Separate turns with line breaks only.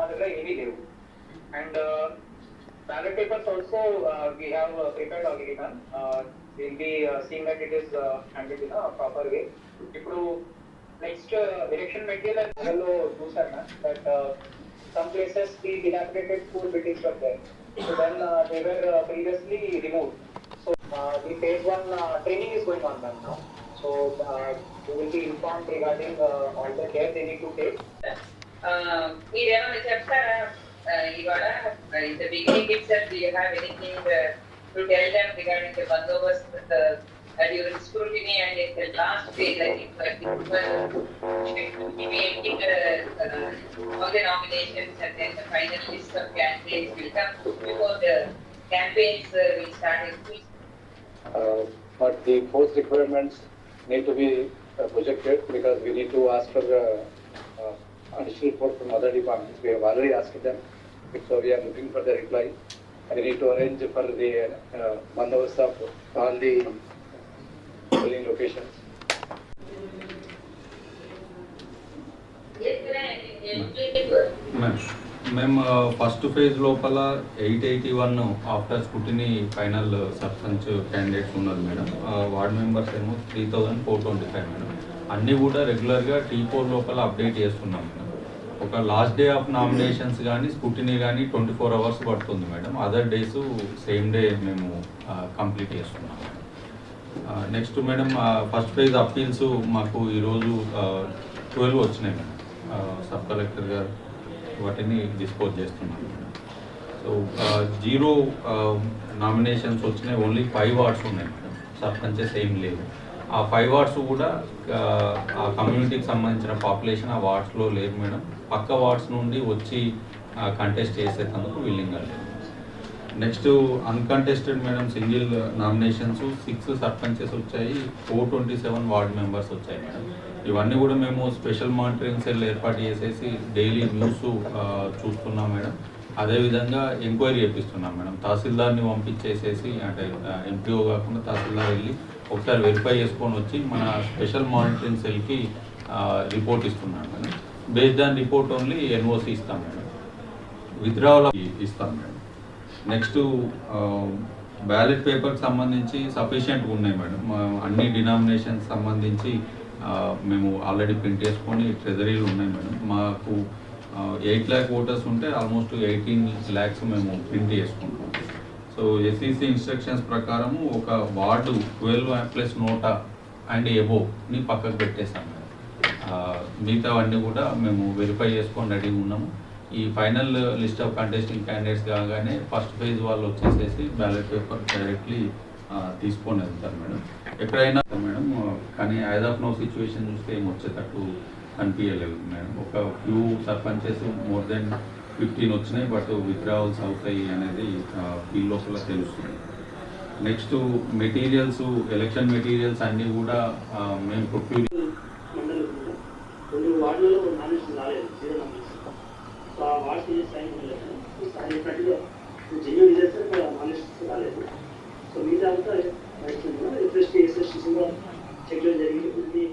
మా దగ్గర ఏమీ లేవు and ballot papers also we have prepared already ma'am will be seeing that it is handle in proper way ఇప్పుడు next election material లో చూసాను ma'am but some places the dilapidated school buildings were there. So then uh, they were uh, previously removed. So uh, the phase one uh, training is going on ma'am now. So uh, you will be informed regarding uh, all the care they need to take.
మీరేమైనా చెప్తారా Uh, ఇవాళ in the beginning it self you have anything to tell them regarding the bandobast during scrutiny and in the last phase I think making uh, uh, all the nominations and then the final list of candidates will come before the campaigns uh, will start in full
Uh, but the post requirements need to be uh, projected because we need to ask for the uh, additional report from other departments. We have already asked them, so we are looking for the reply. We need to arrange for the uh, bandobast of all the polling locations.
మేము first phase లోపల eight eighty one after scrutiny final sarpanch candidates ఉన్నారు madam ward members ఏమో three thousand four twenty five madam అన్నీ కూడా రెగ్యులర్గా T four లోపల update చేస్తున్నాం madam ఒక లాస్ట్ డే ఆఫ్ నామినేషన్స్ కానీ స్కూటీని కానీ ట్వంటీ ఫోర్ అవర్స్ పడుతుంది madam. Other days same day మేము కంప్లీట్ చేస్తున్నాం next madam first phase appeals మాకు ఈరోజు ట్వెల్వ్ వచ్చినాయి మేడం. సబ్ కలెక్టర్ గారు వాటిని డిస్పోజ్ చేస్తున్నాం సో జీరో నామినేషన్స్ వచ్చినాయి. ఓన్లీ ఫైవ్ వార్డ్స్ ఉన్నాయి మేడం. సర్పంచెస్ ఏం లేవు ఆ ఫైవ్ వార్డ్స్ కూడా ఆ, కమ్యూనిటీకి సంబంధించిన పాపులేషన్ ఆ వార్డ్స్లో లేరు మేడం. పక్క వార్డ్స్ నుండి వచ్చి కంటెస్ట్ చేసేటందుకు విల్లింగ్ లేదు next uncontested madam single nominations six sarpanches వచ్చాయి four twenty seven ward members వచ్చాయి మేడం. ఇవన్నీ కూడా మేము స్పెషల్ మానిటరింగ్ సెల్ ఏర్పాటు చేసేసి డైలీ న్యూస్ చూస్తున్నాం మేడం. అదేవిధంగా ఎంక్వైరీ చేపిస్తున్నాం మేడం. తహసీల్దార్ని పంపించేసేసి అంటే ఎంపీఓ కాకుండా తహసీల్దార్ వెళ్ళి ఒకసారి వెరిఫై చేసుకొని వచ్చి మన స్పెషల్ మానిటరింగ్ సెల్కి రిపోర్ట్ ఇస్తున్నాం madam. Based on report only NOC ఇస్తాం మేడం. విత్డ్రావల్ ఇస్తాం మేడం. నెక్స్ట్ బ్యాలెట్ పేపర్కి సంబంధించి సఫిషియెంట్గా ఉన్నాయి మేడం. అన్ని డినామినేషన్స్ సంబంధించి మేము ఆల్రెడీ ప్రింట్ చేసుకొని ట్రెజరీలు ఉన్నాయి మేడం. మాకు ఎయిట్ ల్యాక్ ఓటర్స్ ఉంటే ఆల్మోస్ట్ ఎయిటీన్ ల్యాక్స్ మేము ప్రింట్ చేసుకుంటాం. సో ఎస్ఈసి ఇన్స్ట్రక్షన్స్ ప్రకారము ఒక ward twelve plus NOTA and ఎబోని పక్కకు పెట్టేసాం మేడం మిగతావన్నీ కూడా మేము వెరిఫై చేసుకొని రెడీగా ఉన్నాము. ఈ final list of contesting candidates కాగానే ఫస్ట్ ఫేజ్ వాళ్ళు వచ్చేసేసి బ్యాలెట్ పేపర్ డైరెక్ట్లీ తీసుకొని వెళ్తారు మేడం. ఎక్కడైనా మేడం కానీ యాజ్ ఆఫ్ నో సిచ్యువేషన్ చూస్తే ఏం వచ్చేటట్టు కనిపించలేవు మేడం. ఒక few sarpanches more than fifteen వచ్చినాయి బట్ విత్డ్రావల్స్ అవుతాయి అనేది ఫీల్ లోపల తెలుస్తుంది. నెక్స్ట్ మెటీరియల్స్ ఎలక్షన్ మెటీరియల్స్ అన్నీ కూడా మేము ప్రొక్యూర్
జరిగింది.